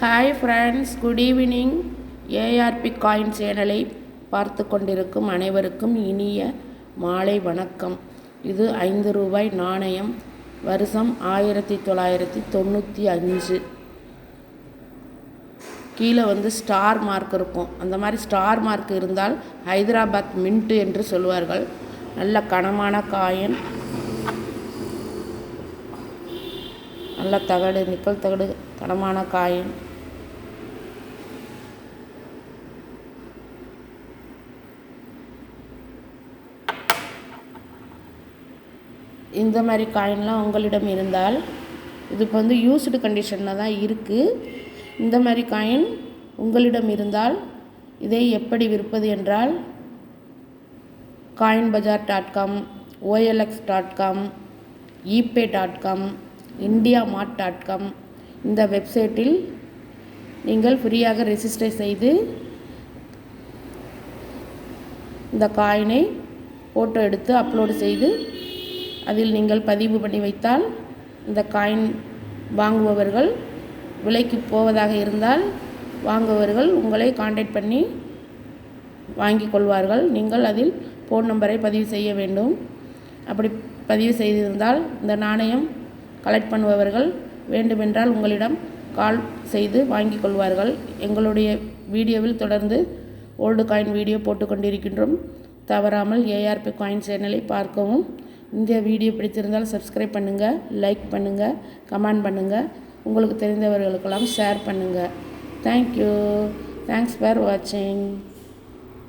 Hi friends good evening ARP coin சேனலை பார்த்து கொண்டிருக்கும் அனைவருக்கும் இனிய மாலை வணக்கம். இது ஐந்து ரூபாய் நாணயம் வருஷம் ஆயிரத்தி தொள்ளாயிரத்தி தொண்ணூற்றி அஞ்சு. கீழே வந்து ஸ்டார் மார்க் இருக்கும். அந்த மாதிரி ஸ்டார் மார்க் இருந்தால் ஹைதராபாத் மின்ட்டு என்று சொல்வார்கள். நல்ல கனமான காயின். நல்ல தகடு நிக்கல் தகடு கனமான காயின். இந்த மாதிரி காயின்லாம் உங்களிடம் இருந்தால் இது இப்போ வந்து யூஸ்டு கண்டிஷனில் தான் இருக்குது இந்த மாதிரி காயின் உங்களிடம் இருந்தால் இதை எப்படி விற்பது என்றால் coin bazaar dot com OLX dot com eBay dot com India mart dot com இந்த வெப்சைட்டில் நீங்கள் ஃப்ரீயாக ரெஜிஸ்டர் செய்து இந்த காயினை ஃபோட்டோ எடுத்து அப்லோடு செய்து அதில் நீங்கள் பதிவு பண்ணி வைத்தால் இந்த காயின் வாங்குபவர்கள் விலைக்கு போவதாக இருந்தால் வாங்குபவர்கள் உங்களை காண்டாக்ட் பண்ணி வாங்கி கொள்வார்கள். நீங்கள் அதில் ஃபோன் நம்பரை பதிவு செய்ய வேண்டும். அப்படி பதிவு செய்திருந்தால் இந்த நாணயம் கலெக்ட் பண்ணுபவர்கள் வேண்டுமென்றால் உங்களிடம் கால் செய்து வாங்கி கொள்வார்கள். எங்களுடைய வீடியோவில் தொடர்ந்து ஓல்டு காயின் வீடியோ போட்டுக்கொண்டிருக்கின்றோம் தவறாமல் ஏஆர்பி காயின் சேனலை பார்க்கவும். இந்த வீடியோ பிடித்திருந்தால் சப்ஸ்கிரைப் பண்ணுங்கள் லைக் பண்ணுங்கள் கமெண்ட் பண்ணுங்கள் உங்களுக்கு தெரிந்தவர்களுக்கெல்லாம் ஷேர் பண்ணுங்கள் தேங்க்யூ தேங்க்ஸ் ஃபார் வாட்சிங்